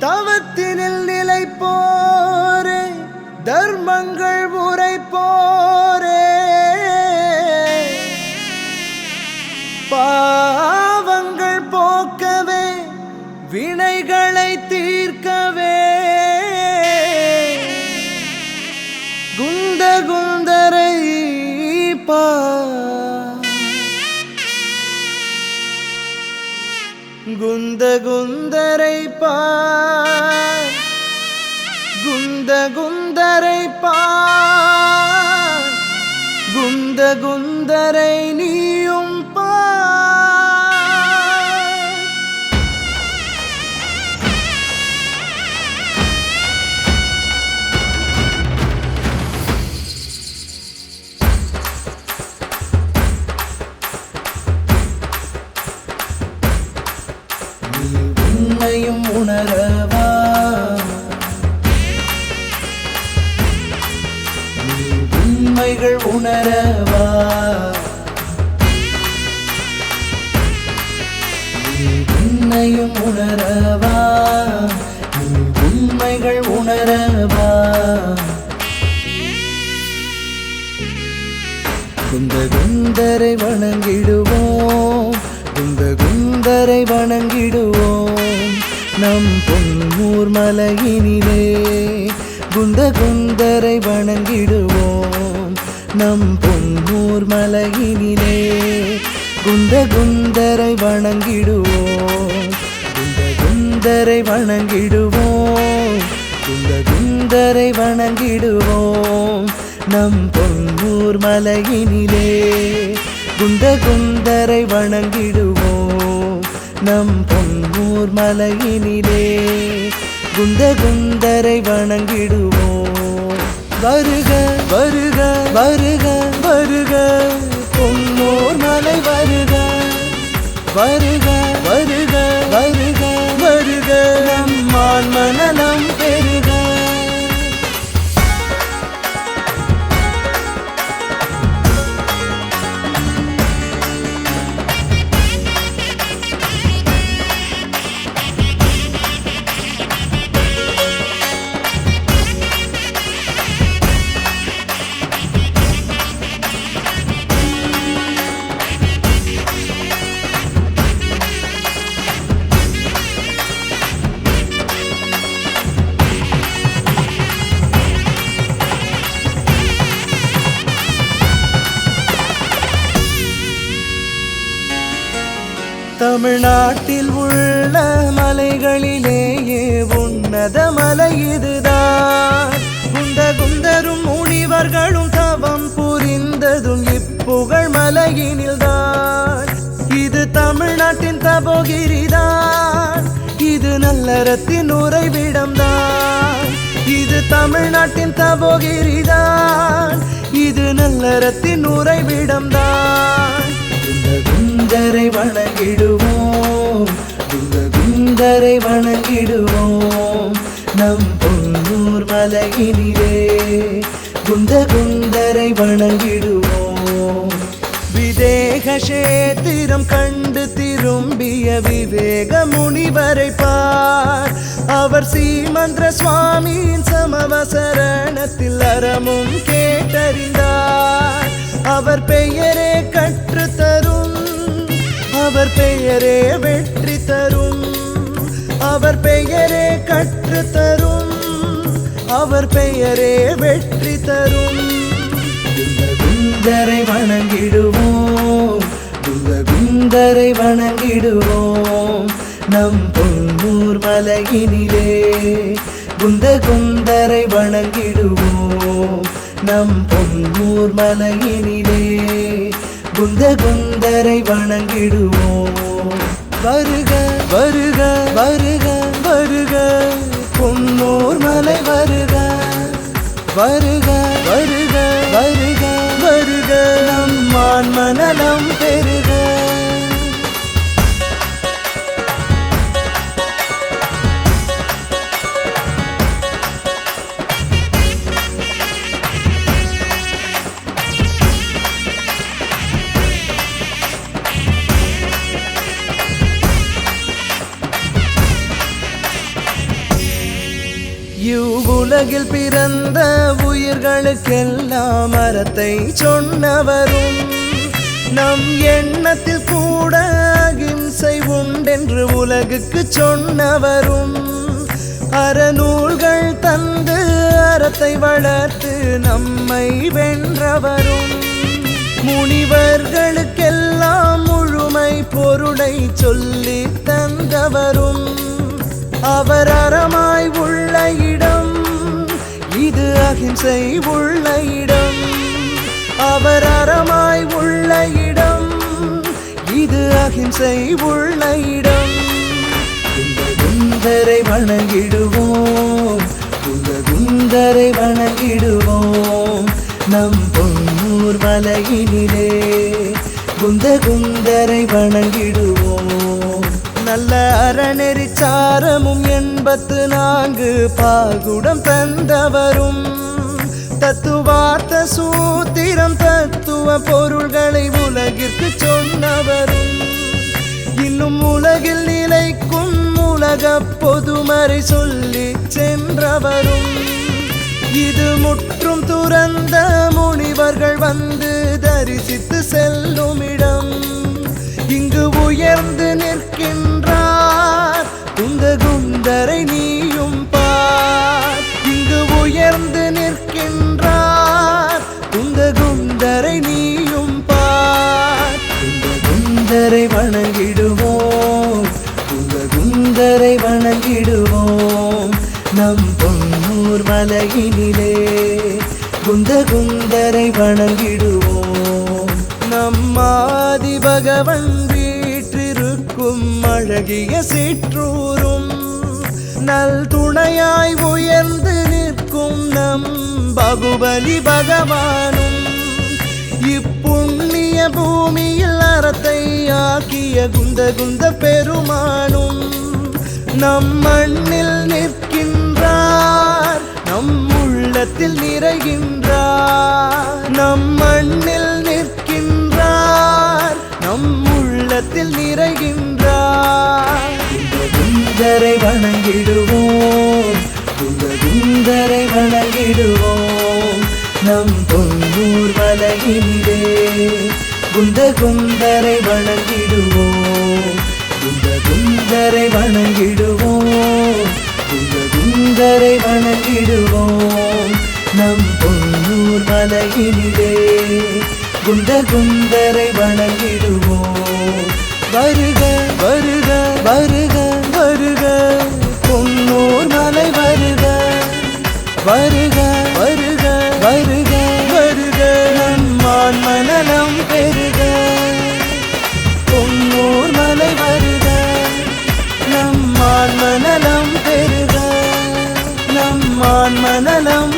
தவத்தினில் நிலை போரே தர்மங்கள் உரை போரே பாவங்கள் போக்கவே வினைகளை குந்தரை பார். குந்த குந்தரை பார். குந்த குந்தரை நீ உண்மைகள் உணரவா? உன்னையும் உணரவா? உண்மைகள் உணரவா? குந்த குந்தரை வணங்கிடுவோம் குந்த குந்தரை வணங்கிடுவோம். நம் பொன்னூர் மலையினிலே குந்த குந்தரை வணங்கிடுவோம். நம் பொன்னூர் மலையினிலே குந்த குந்தரை வணங்கிடுவோம். குந்த குந்தரை வணங்கிடுவோம். குந்த குந்தரை வணங்கிடுவோம். நம் பொன்னூர் மலையினிலே குந்த குந்தரை வணங்கிடுவோம். நம் பொன்னூர் மலையினிலே குந்த குந்தரை வணங்கிடுவோம். வருக வருக வருக வருக. பொன்னோர் மலை வருக. வருக வருக வருக. தமிழ்நாட்டில் உள்ள மலைகளிலேயே உன்னத மலை இதுதான். குந்த குந்தரும் முனிவர்களும் தவம் புரிந்ததும் இப்புகழ் மலையினில்தான். இது தமிழ்நாட்டின் தபோகிரிதான். இது நல்லறத்தின் உறைவிடம்தான். இது தமிழ்நாட்டின் தபோகிரிதான். இது நல்லறத்தின் உறைவிடம்தான். குந்தரை வணங்கிடுவோம். குந்த குந்தரை வணங்கிடுவோம். நம் பொன்னூர் மலையினிலே குந்த குந்தரை வணங்கிடுவோம். விதேக சேத்திரம் கண்டு திரும்பிய விவேக முனிவரை பார். அவர் சீமந்திர சுவாமியின் சமவசரணத்தில் அறமும் கேட்டறிந்தார். அவர் பெயரே கற்று அவர் பெயரே வெற்றி தரும். அவர் பெயரே கற்று தரும். அவர் பெயரே வெற்றி தரும். குந்தரை வணங்கிடுவோம். குந்த குந்தரை வணங்கிடுவோம். நம் பொன்னூர் மலையினிலே குந்த குந்தரை வணங்கிடுவோம். நம் பொன்னூர் மலையினிலே குந்த குந்தரை வணங்கிடுவோம். வருக வருக வருக வருக. பொன்னோர் மலை வருக வருக. உலகில் பிறந்த உயிர்களுக்கெல்லாம் மரத்தை சொன்னவரும் நம் எண்ணத்தில் கூட அகிம்சை உண்டென்று உலகுக்கு சொன்னவரும். அறநூல்கள் தந்து அறத்தை வளர்த்து நம்மை வென்றவரும். முனிவர்களுக்கெல்லாம் முழுமை பொருளை சொல்லி தந்தவரும். அவர் அறமாய் உள்ள இடம் இது அகிம்சை உள்ள இடம். அவர் அறமாய் உள்ள இடம். இது அகிம்சை உள்ள இடம். இந்த குந்தரை வணங்கிடுவோம். இந்த குந்தரை வணங்கிடுவோம். நம் பொன்னூர் வலையினிலே குந்த குந்தரை வணங்கிடுவோம். நல்ல அறநெறி சாரமும் எண்பத்து நான்கு பாகுடம் தந்தவரும். தத்துவார்த்த சூத்திரம் தத்துவ பொருள்களை உலகிற்கு சொன்னவரும். இன்னும் உலகில் நிலைக்கும் உலக பொதுமறை சொல்லி சென்றவரும். இது முற்றும் துறந்த முனிவர்கள் வந்து தரிசித்து செல்லும் இடம். இங்கு உயர்ந்து நிற்கின்றார். குந்த குந்தரை நீயும் பார். இங்கு உயர்ந்து நிற்கின்றார். குந்த குந்தரை நீயும் பார். இந்த குந்தரை வணங்கிடுவோம். குந்த குந்தரை வணங்கிடுவோம். நம் பொன்னூர் மலையினிலே. குந்த குந்தரை வணங்கிடுவோம். நம்மாதி பகவன் வீற்றிருக்கும் அழகிய சிற்றூரும் நல் துணையாய் உயர்ந்து நிற்கும் நம் பகுபலி பகவானும் இப்புண்ணிய பூமியில் அறத்தை ஆக்கிய குந்த குந்த பெருமானும் நம் மண்ணில் நிற்கின்றார் நம் உள்ளத்தில் நிறைகின்றார். நம் மண்ணில் வணங்கிடுவோம். இந்த வணங்கிடுவோம். நம் பொன்னூர் மலையிலே குந்த குந்தரை வணங்கிடுவோம். குந்த குந்தரை வணங்கிடுவோம். குந்த குந்தரை வணங்கிடுவோம். நம் பொன்னூர் மலையிலே குந்த குந்தரை வணங்கிடுவோம். வருக வருக. மனநலம் பெறுக. நம் ஆன்ம நலம்